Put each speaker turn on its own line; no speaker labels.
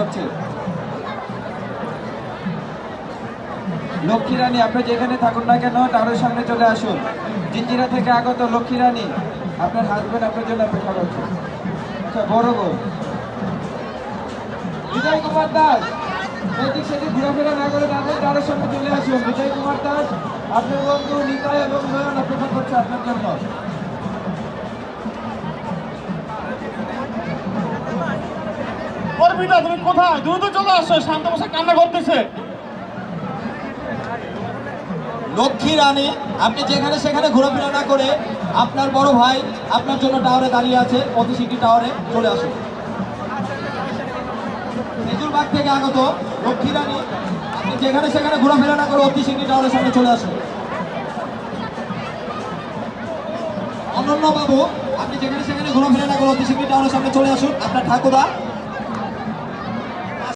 করছে লক্ষ্মী রানী, আপনি যেখানে থাকুন না কেন টাওয়ারের সামনে চলে আসুন। জিঞ্জিরা থেকে আগত লক্ষ্মী রানী, আপনার হাজবেন্ড আপনার জন্য অপেক্ষা করছে। আচ্ছা বড় বউ। বিজয় কুমার দাস। এদিক সেদিক ঘোরাফেরা না করে তাদের টাওয়ারের সামনে চলে আসুন। বিজয় কুমার দাস, আপনার বন্ধু নিতাই এবং নয়ন অপেক্ষা করছে আপনার জন্য।
অর্পিতা তুমি কোথায়? চলে আসো, শান্ত বসে কান্না করতেছে।
লক্ষ্মী রানী, আপনি যেখানে সেখানে ঘোরাফেরা না করে আপনার বড় ভাই আপনার জন্য টাওয়ারে দাঁড়িয়ে আছে অতি সিটি টাওয়ারে চলে আসুন। খেজুরবাগ থেকে আগত লক্ষ্মী রানী, আপনি যেখানে সেখানে ঘোরাফেরা না করে অতি সিটি টাওয়ারের সামনে চলে আসুন। অনন্য বাবু আপনি যেখানে সেখানে ঘোরাফেরা না করে অতি সিটি টাওয়ারের সামনে চলে আসুন। আপনার ঠাকুরা